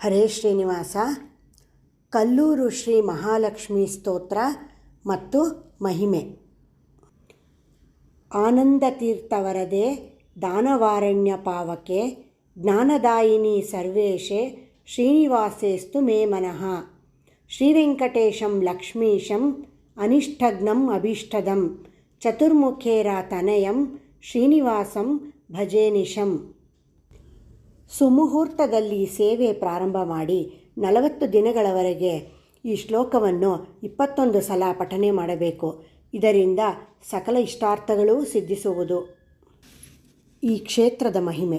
ಹರೇ ಶ್ರೀನಿವಾಸ ಕಲ್ಲೂರು ಶ್ರೀ ಮಹಾಲಕ್ಷ್ಮಿ ಸ್ತೋತ್ರ ಮತ್ತು ಮಹಿಮೆ ಆನಂದತೀರ್ಥವರದೆ ದಾನವಾರಣ್ಯ ಪಾವಕೆ ಜ್ಞಾನದಾಯಿನಿ ಸರ್ವೇಶೆ ಶ್ರೀನಿವಾಸೇಸ್ತು ಮೇ ಮನಃ ಶ್ರೀವೆಂಕಟೇಶಂ ಲಕ್ಷ್ಮೀಶಂ ಅನಿಷ್ಟಗ್ನಂ ಅಭೀಷ್ಟದಂ ಚತುರ್ಮುಖೇರ ತನಯಂ ಶ್ರೀನಿವಾಸಂ ಭಜೇನಿಶಂ ಸುಮುಹೂರ್ತದಲ್ಲಿ ಸೇವೆ ಪ್ರಾರಂಭ ಮಾಡಿ ನಲವತ್ತು ದಿನಗಳವರೆಗೆ ಈ ಶ್ಲೋಕವನ್ನು ಇಪ್ಪತ್ತೊಂದು ಸಲ ಪಠನೆ ಮಾಡಬೇಕು. ಇದರಿಂದ ಸಕಲ ಇಷ್ಟಾರ್ಥಗಳೂ ಸಿದ್ಧಿಸುವುದು. ಈ ಕ್ಷೇತ್ರದ ಮಹಿಮೆ.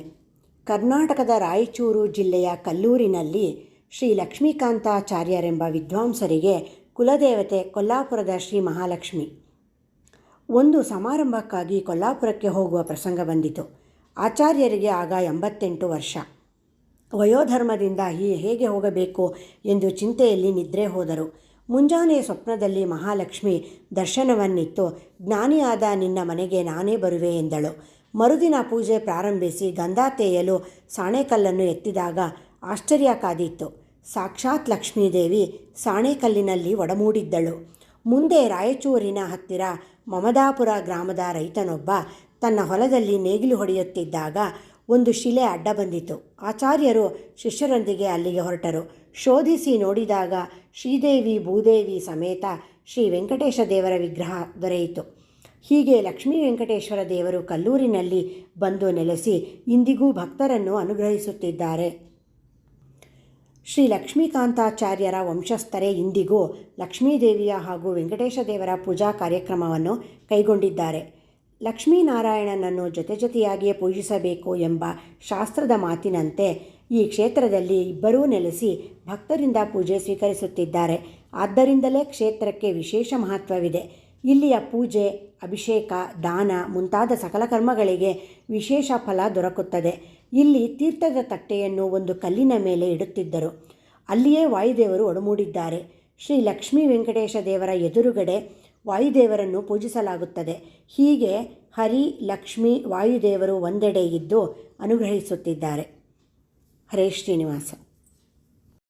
ಕರ್ನಾಟಕದ ರಾಯಚೂರು ಜಿಲ್ಲೆಯ ಕಲ್ಲೂರಿನಲ್ಲಿ ಶ್ರೀ ಲಕ್ಷ್ಮೀಕಾಂತಾಚಾರ್ಯರೆಂಬ ವಿದ್ವಾಂಸರಿಗೆ ಕುಲದೇವತೆ ಕೊಲ್ಲಾಪುರದ ಶ್ರೀ ಮಹಾಲಕ್ಷ್ಮಿ. ಒಂದು ಸಮಾರಂಭಕ್ಕಾಗಿ ಕೊಲ್ಲಾಪುರಕ್ಕೆ ಹೋಗುವ ಪ್ರಸಂಗ ಬಂದಿತು. ಆಚಾರ್ಯರಿಗೆ ಆಗ ಎಂಬತ್ತೆಂಟು ವರ್ಷ. ವಯೋಧರ್ಮದಿಂದ ಈ ಹೇಗೆ ಹೋಗಬೇಕು ಎಂದು ಚಿಂತೆಯಲ್ಲಿ ನಿದ್ರೆ ಹೋದರು. ಮುಂಜಾನೆ ಸ್ವಪ್ನದಲ್ಲಿ ಮಹಾಲಕ್ಷ್ಮಿ ದರ್ಶನವನ್ನಿತ್ತು. ಜ್ಞಾನಿಯಾದ ನಿನ್ನ ಮನೆಗೆ ನಾನೇ ಬರುವೆ ಎಂದಳು. ಮರುದಿನ ಪೂಜೆ ಪ್ರಾರಂಭಿಸಿ ಗಂಧ ತೇಯಲು ಸಾಣೆಕಲ್ಲನ್ನು ಎತ್ತಿದಾಗ ಆಶ್ಚರ್ಯ ಕಾದಿತ್ತು ಸಾಕ್ಷಾತ್ ಲಕ್ಷ್ಮೀದೇವಿ ಸಾಣೆಕಲ್ಲಿನಲ್ಲಿ ಒಡಮೂಡಿದ್ದಳು. ಮುಂದೆ ರಾಯಚೂರಿನ ಹತ್ತಿರ ಮಮದಾಪುರ ಗ್ರಾಮದ ರೈತನೊಬ್ಬ ತನ್ನ ಹೊಲದಲ್ಲಿ ನೇಗಿಲು ಹೊಡೆಯುತ್ತಿದ್ದಾಗ ಒಂದು ಶಿಲೆ ಅಡ್ಡ ಬಂದಿತು ಆಚಾರ್ಯರು ಶಿಷ್ಯರೊಂದಿಗೆ ಅಲ್ಲಿಗೆ ಹೊರಟರು. ಶೋಧಿಸಿ ನೋಡಿದಾಗ ಶ್ರೀದೇವಿ, ಭೂದೇವಿ ಸಮೇತ ಶ್ರೀ ವೆಂಕಟೇಶ ದೇವರ ವಿಗ್ರಹ ದೊರೆಯಿತು. ಹೀಗೆ ಲಕ್ಷ್ಮೀ ವೆಂಕಟೇಶ್ವರ ದೇವರು ಕಲ್ಲೂರಿನಲ್ಲಿ ಬಂದು ನೆಲೆಸಿ ಇಂದಿಗೂ ಭಕ್ತರನ್ನು ಅನುಗ್ರಹಿಸುತ್ತಿದ್ದಾರೆ. ಶ್ರೀ ಲಕ್ಷ್ಮೀಕಾಂತಾಚಾರ್ಯರ ವಂಶಸ್ಥರೇ ಇಂದಿಗೂ ಲಕ್ಷ್ಮೀದೇವಿಯ ಹಾಗೂ ವೆಂಕಟೇಶ ದೇವರ ಪೂಜಾ ಕಾರ್ಯಕ್ರಮವನ್ನು ಕೈಗೊಂಡಿದ್ದಾರೆ. ಲಕ್ಷ್ಮೀನಾರಾಯಣನನ್ನು ಜೊತೆ ಜೊತೆಯಾಗಿಯೇ ಪೂಜಿಸಬೇಕು ಎಂಬ ಶಾಸ್ತ್ರದ ಮಾತಿನಂತೆ ಈ ಕ್ಷೇತ್ರದಲ್ಲಿ ಇಬ್ಬರೂ ನೆಲೆಸಿ ಭಕ್ತರಿಂದ ಪೂಜೆ ಸ್ವೀಕರಿಸುತ್ತಿದ್ದಾರೆ. ಆದ್ದರಿಂದಲೇ ಕ್ಷೇತ್ರಕ್ಕೆ ವಿಶೇಷ ಮಹತ್ವವಿದೆ. ಇಲ್ಲಿಯ ಪೂಜೆ, ಅಭಿಷೇಕ, ದಾನ ಮುಂತಾದ ಸಕಲ ಕರ್ಮಗಳಿಗೆ ವಿಶೇಷ ಫಲ ದೊರಕುತ್ತದೆ. ಇಲ್ಲಿ ತೀರ್ಥದ ತಟ್ಟೆಯನ್ನು ಒಂದು ಕಲ್ಲಿನ ಮೇಲೆ ಇಡುತ್ತಿದ್ದರು. ಅಲ್ಲಿಯೇ ವಾಯುದೇವರು ಒಡಮೂಡಿದ್ದಾರೆ. ಶ್ರೀ ಲಕ್ಷ್ಮೀ ವೆಂಕಟೇಶ ದೇವರ ಎದುರುಗಡೆ ವಾಯುದೇವರನ್ನು ಪೂಜಿಸಲಾಗುತ್ತದೆ. ಹೀಗೆ ಹರಿ ಲಕ್ಷ್ಮಿ ವಾಯುದೇವರು ಒಂದೆಡೆ ಇದ್ದು ಅನುಗ್ರಹಿಸುತ್ತಿದ್ದಾರೆ. ಹರೇ ಶ್ರೀನಿವಾಸ.